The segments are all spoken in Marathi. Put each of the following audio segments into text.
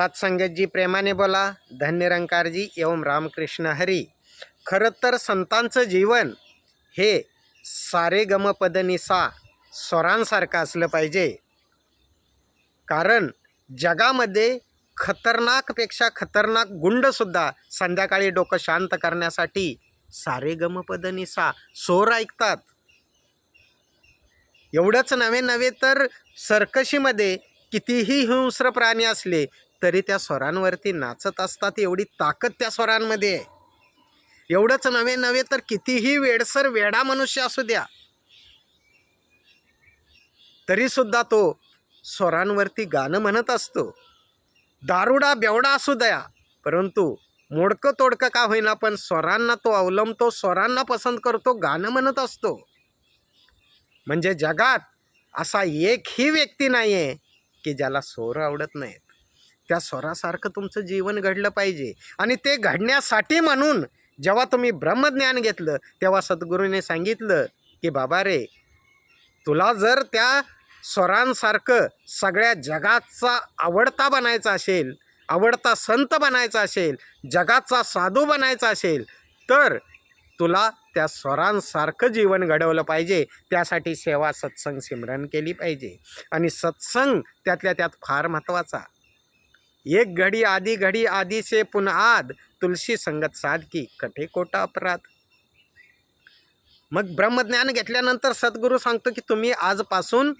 सत्संगतजी प्रेमाने बोला धन्यरंकारजी एवं रामकृष्ण हरी. खरं तर संतांचं जीवन हे सारे गम पदनिसा स्वरांसारखं असलं पाहिजे. कारण जगामध्ये खतरनाकपेक्षा खतरनाक गुंडसुद्धा संध्याकाळी डोकं शांत करण्यासाठी सारे गमपदनिसा सोर ऐकतात. एवढंच नव्हे नव्हे तर सर्कशीमध्ये कितीही हिंस्र प्राणी असले तरी त्या स्वरांवरती नाचत असतात एवढी ताकद त्या स्वरांमध्ये आहे. एवढंच नव्हे नव्हे तर कितीही वेडसर वेडा मनुष्य असू द्या. तरीसुद्धा तो स्वरांवरती गाणं म्हणत असतो. दारुडा बेवडा असू द्या परंतु मोडकं तोडकं का होईना पण स्वरांना तो अवलंबतो स्वरांना पसंत करतो गाणं म्हणत असतो. म्हणजे जगात असा एकही व्यक्ती नाही आहे की ज्याला स्वर आवडत नाहीत. त्या स्वरासारखं तुमचं जीवन घडलं पाहिजे. आणि ते घडण्यासाठी म्हणून जेव्हा तुम्ही ब्रह्मज्ञान घेतलं तेव्हा सद्गुरूने सांगितलं की बाबा रे तुला जर त्या स्वरांसारखं सगळ्या जगाचा आवडता बनायचा असेल आवडता संत बनायचा असेल जगाचा साधू बनायचा असेल तर तुला त्या स्वरांसारखं जीवन घडवलं पाहिजे. त्यासाठी सेवा सत्संग सिमरन केली पाहिजे. आणि सत्संग त्यातल्या त्यात फार महत्त्वाचा. एक घडी आधी घडी आधी से पुन्हा आद तुलसी संगत साधकी कठे कोटा अपराध. मग ब्रह्मज्ञान घेतल्यानंतर सद्गुरू सांगतो की तुम्ही आजपासून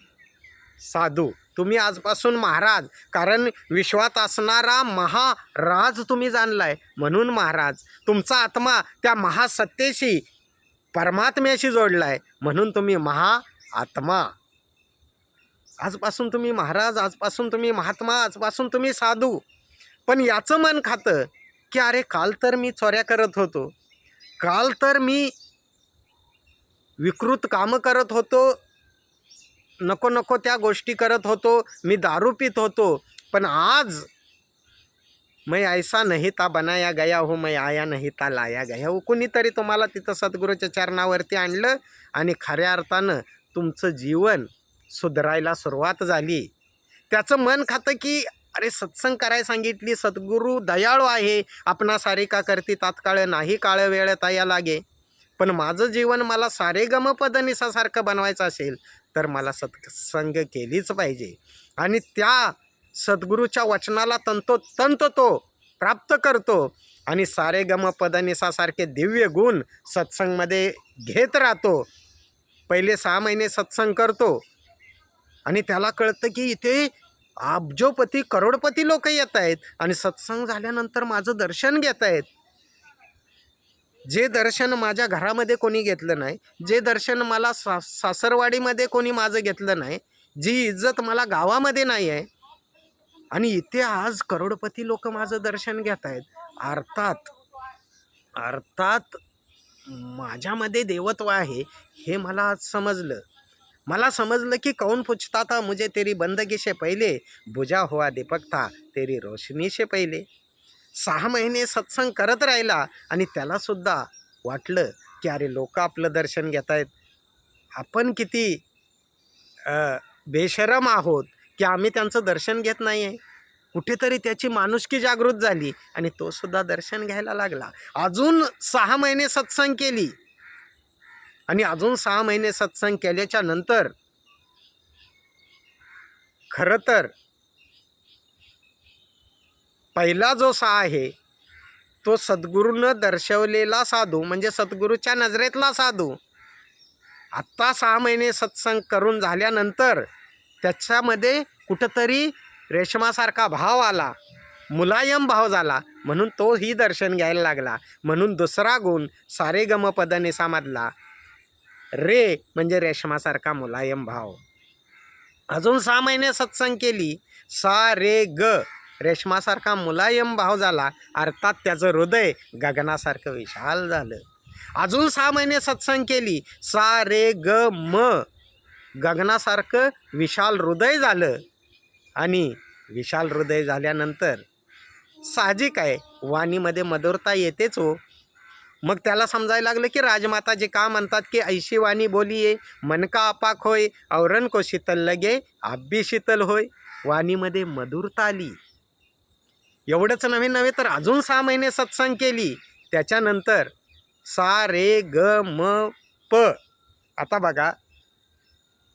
साधू तुम्ही आजपासून महाराज कारण विश्वात असणारा महाराज तुम्ही जाणलाय. म्हणून महाराज तुमचा आत्मा त्या महासत्तेशी परमात्म्याशी जोडलाय. म्हणून तुम्ही महा आत्मा आजपासून तुम्ही महाराज आजपासून तुम्ही महात्मा आजपासून तुम्ही साधू. पण याचं मन खातं की अरे काल तर मी चोऱ्या करत होतो. काल तर मी विकृत कामं करत होतो. नको नको त्या गोष्टी करत होतो. मी दारू पित होतो. पण आज मैं ऐसा नहीं ता बनाया गया हो मैं आया नहीं ता लाया गया हो. कुणीतरी तुम्हाला तिथं सद्गुरूच्या चरणावरती आणलं आणि खऱ्या अर्थानं तुमचं जीवन सुधारायला सुरुवात झाली. त्याचं मन खातं की अरे सत्संग करायला सांगितली सद्गुरू दयाळू आहे. आपणा सारे का करती तात्काळ नाही काळ वेळ ताया लागे. पण माझं जीवन मला सारे गमपदनिसासारखं बनवायचं असेल तर मला सत्संग केलीच पाहिजे. आणि त्या सद्गुरूच्या वचनाला तंतोतंत तो प्राप्त करतो आणि सारे गमपदनिसासारखे दिव्य गुण सत्संगमध्ये घेत राहतो. पहिले सहा महिने सत्संग करतो. आणि त्याला कळतं की इथे अब्जोपती करोडपती लोक येत आहेत आणि सत्संग झाल्यानंतर माझं दर्शन घेत आहेत. जे दर्शन माझ्या घरामध्ये कोणी घेतलं नाही जे दर्शन मला सा सासरवाडीमध्ये कोणी माझं घेतलं नाही जी इज्जत मला गावामध्ये नाही आहे आणि इथे आज करोडपती लोक माझं दर्शन घेत आहेत. अर्थात अर्थात माझ्यामध्ये देवत्व आहे हे मला आज समजलं. मला समजलं की कौन पूछता था मुझे तेरी बंदगी से पहिले बुझा हुआ दीपक था तेरी रोशनी से पहिले. सहा महिने सत्संग करत राहिला आणि त्यालासुद्धा वाटलं की अरे लोक आपलं दर्शन घेत आहेत आपण किती बेशरम आहोत की आम्ही त्यांचं दर्शन घेत नाही आहे कुठेतरी त्याची माणुसकी जागृत झाली आणि तो सुद्धा दर्शन घ्यायला लागला. अजून सहा महिने सत्संग केली. आणि अजून सहा महिने सत्संग केल्याच्यानंतर खरं तर पहिला जो सा आहे तो सद्गुरूनं दर्शवलेला साधू म्हणजे सद्गुरूच्या नजरेतला साधू आत्ता सहा महिने सत्संग करून झाल्यानंतर त्याच्यामध्ये कुठंतरी रेशमासारखा भाव आला मुलायम भाव झाला म्हणून तोही दर्शन घ्यायला लागला म्हणून दुसरा गुण सारे गम रे म्हणजे रेशमासारखा मुलायम भाव. अजून सहा महिने सत्संग केली. सा रे ग. रेशमासारखा मुलायम भाव झाला. अर्थात त्याचं हृदय गगनासारखं विशाल झालं. अजून सहा महिने सत्संग केली. सा रे ग म. गगनासारखं विशाल हृदय झालं. आणि विशाल हृदय झाल्यानंतर साहजिक आहे. वाणीमध्ये मधुरता येतेच हो. मग त्याला समजायला लागलं की राजमाता जे का म्हणतात की ऐशी वाणी बोलिये मनका अपाक होय औरण को शीतल लगे आब्बी शीतल होय वाणीमध्ये मधुरता आली एवढंच नव्हे नव्हे तर अजून सहा महिने सत्संग केली. त्याच्यानंतर सा रे ग म प. आता बघा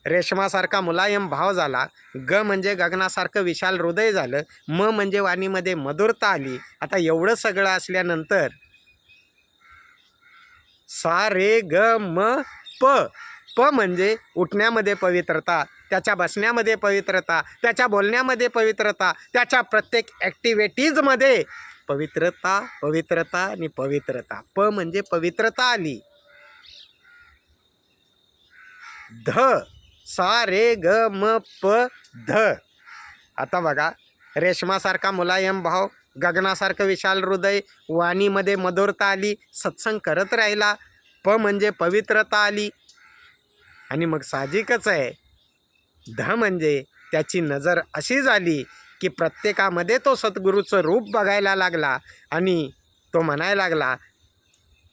रेशमासारखा मुलायम भाव झाला. ग म्हणजे गगनासारखं विशाल हृदय झालं. म म्हणजे वाणीमध्ये मधुरता आली आता एवढं सगळं असल्यानंतर सा रे ग म प. प म्हणजे उठण्यामध्ये पवित्रता त्याच्या बसण्यामध्ये पवित्रता त्याच्या बोलण्यामध्ये पवित्रता त्याच्या प्रत्येक ॲक्टिव्हिटीजमध्ये पवित्रता पवित्रता आणि पवित्रता. प म्हणजे पवित्रता आली. ध. सा रे ग म प ध. आता बघा रेशमासारखा मुलायम भाव गगनासारखं विशाल हृदय वाणीमध्ये मधुरता आली सत्संग करत राहिला प म्हणजे पवित्रता आली. आणि मग साहजिकच आहे. ध म्हणजे त्याची नजर अशी झाली की प्रत्येकामध्ये तो सद्गुरूचं रूप बघायला लागला आणि तो म्हणायला लागला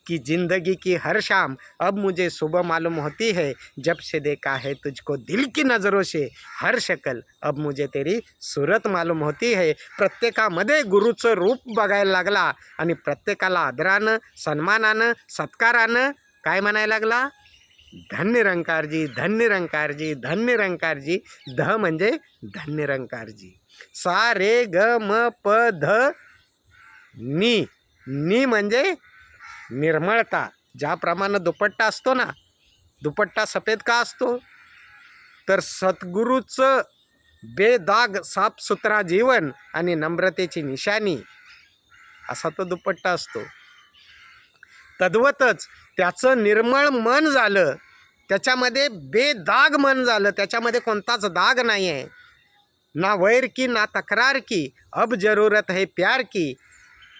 कि जिंदगी की हर शाम अब मुझे सुबह मालूम होती है जब से देखा है तुझको दिल की नज़रों से। हर शक्ल अब मुझे तेरी सूरत मालूम होती है। प्रत्येकामध्ये गुरुचं रूप बघायला लागला आणि प्रत्येकाला आदरानं सन्मानानं सत्कारानं काय म्हणायला लागला? धन्य रंकारजी धन्य रंकारजी धन्य रंकारजी ध म्हणजे धन्य रंकारजी सा रे ग म प ध नी. नी म्हणजे निर्मळता. ज्याप्रमाणे दुपट्टा असतो ना दुपट्टा सफेद का असतो? तर सद्गुरूचं बेदाग साफसुथरा जीवन आणि नम्रतेची निशाणी असा तो दुपट्टा असतो. तद्वतच त्याचं निर्मळ मन झालं त्याच्यामध्ये बेदाग मन झालं त्याच्यामध्ये कोणताच दाग नाही आहे ना वैर की ना तक्रार की अब जरूरत है प्यार की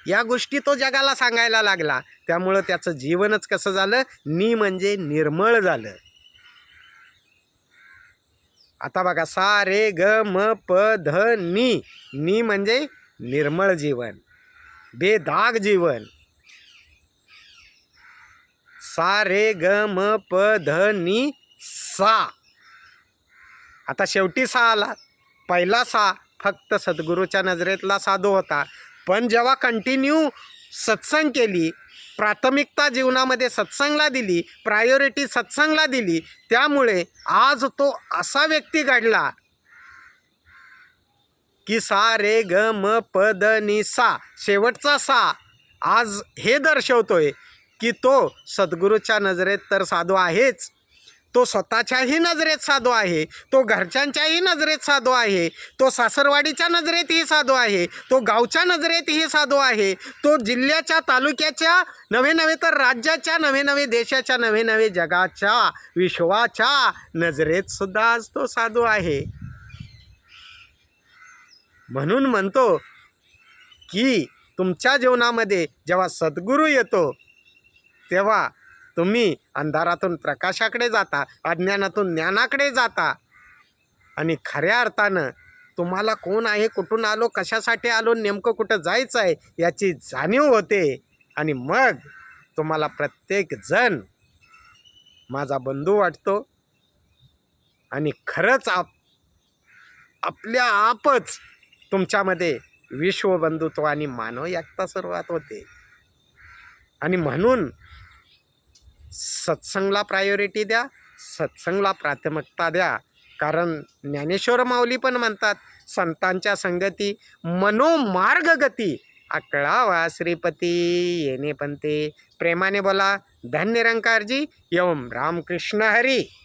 या गोष्टी तो जगाला सांगायला लागला. त्यामुळं त्याचं जीवनच कसं झालं? नी म्हणजे निर्मळ झालं. आता बघा सा रे ग म प ध नी. नी म्हणजे निर्मळ जीवन. बेदाग जीवन. सा रे ग म प ध नी सा. आता शेवटी सा आला. पहिला सा फक्त सद्गुरूच्या नजरेतला साधू होता. पण जेव्हा कंटिन्यू सत्संग केली प्राथमिकता जीवनामध्ये सत्संगला दिली प्रायोरिटी सत्संगला दिली त्यामुळे आज तो असा व्यक्ती घडला की सा रे ग म प द नि सा शेवटचा सा आज हे दर्शवतोय की तो सद्गुरूच्या नजरेत तर साधू आहेच. तो स्वतःच्याही नजरेत साधू आहे तो घरच्यांच्याही नजरेत साधू आहे तो सासरवाडीच्या नजरेतही साधू आहे तो गावच्या नजरेतही साधू आहे तो जिल्ह्याच्या तालुक्याच्या नवे नवे तर राज्याच्या नवे नवे देशाच्या नवे नवे जगाच्या विश्वाच्या नजरेत सुद्धा आज तो साधू आहे. म्हणून म्हणतो की तुमच्या जीवनामध्ये जेव्हा सद्गुरू येतो तेव्हा तुम्ही अंधारातून प्रकाशाकडे जाता अज्ञानातून ज्ञानाकडे जाता. आणि खऱ्या अर्थानं तुम्हाला कोण आहे कुठून आलो कशासाठी आलो नेमकं कुठं जायचं आहे याची जाणीव होते. आणि मग तुम्हाला प्रत्येक जण माझा बंधू वाटतो. आणि खरंच आप आपल्या आपच तुमच्यामध्ये विश्वबंधुत्व आणि मानव एकता सुरुवात होते. आणि म्हणून सत्संगला प्रायोरिटी द्या सत्संगला प्राथमिकता द्या. कारण ज्ञानेश्वर माऊली पण म्हणतात संतांच्या संगती मनोमार्ग गती. अकळावा श्रीपती येणे ते. प्रेमाने बोला धन्य रंकारजी एवम रामकृष्ण हरी.